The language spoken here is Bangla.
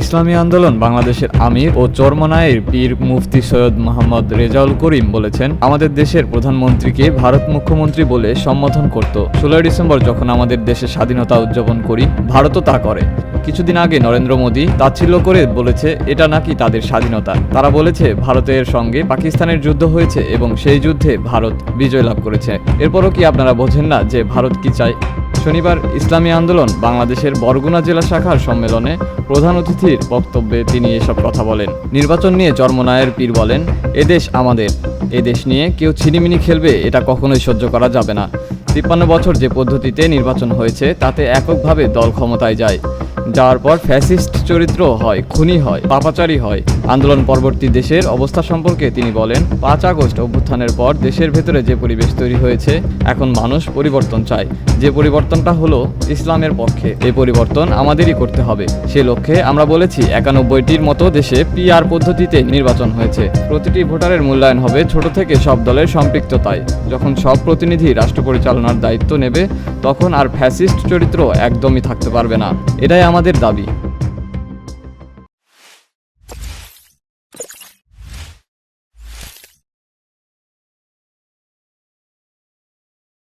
ইসলামী আন্দোলন বাংলাদেশের আমির ও চরমনায়ের পীর মুফতি সৈয়দ মোহাম্মদ রেজাউল করিম বলেছেন, আমাদের দেশের প্রধানমন্ত্রীকে ভারত মুখ্যমন্ত্রী বলে সম্বোধন করত। ষোলোই ডিসেম্বর যখন আমাদের দেশের স্বাধীনতা উদযাপন করি, ভারতও তা করে। কিছুদিন আগে নরেন্দ্র মোদী তাচ্ছিল্য করে বলেছে, এটা নাকি তাদের স্বাধীনতা। তারা বলেছে, ভারতের সঙ্গে পাকিস্তানের যুদ্ধ হয়েছে এবং সেই যুদ্ধে ভারত বিজয় লাভ করেছে। এরপরও কি আপনারা বোঝেন না যে ভারত কি চায়? শনিবার ইসলামী আন্দোলন বাংলাদেশের বরগুনা জেলা শাখার সম্মেলনে প্রধান অতিথির বক্তব্যে তিনি এসব কথা বলেন। নির্বাচন নিয়ে জন্মনায়ের পীর বলেন এদেশ আমাদের। এদেশ নিয়ে কেউ ছিনিমিনি খেলবে, এটা কখনোই সহ্য করা যাবে না। তিপ্পান্ন বছর যে পদ্ধতিতে নির্বাচন হয়েছে, তাতে এককভাবে দল ক্ষমতায় যায়। যাওয়ার পর ফ্যাসিস্ট চরিত্র হয়, খুনি হয়, পাপাচারী হয়। আন্দোলন পরবর্তী দেশের অবস্থা সম্পর্কে তিনি বলেন, পাঁচ আগস্ট অভ্যুত্থানের পর দেশের ভেতরে যে পরিবেশ তৈরি হয়েছে, এখন মানুষ পরিবর্তন চায়। যে পরিবর্তনটা হলো ইসলামের পক্ষে, এই পরিবর্তন আমাদেরই করতে হবে। সে লক্ষ্যে আমরা বলেছি, একানব্বইটির মতো দেশে পিআর পদ্ধতিতে নির্বাচন হয়েছে। প্রতিটি ভোটারের মূল্যায়ন হবে ছোট থেকে সব দলের সম্পৃক্ততায়। যখন সব প্রতিনিধি রাষ্ট্র পরিচালনার দায়িত্ব নেবে, তখন আর ফ্যাসিস্ট চরিত্র একদমই থাকতে পারবে না। এটাই আমাদের দাবি।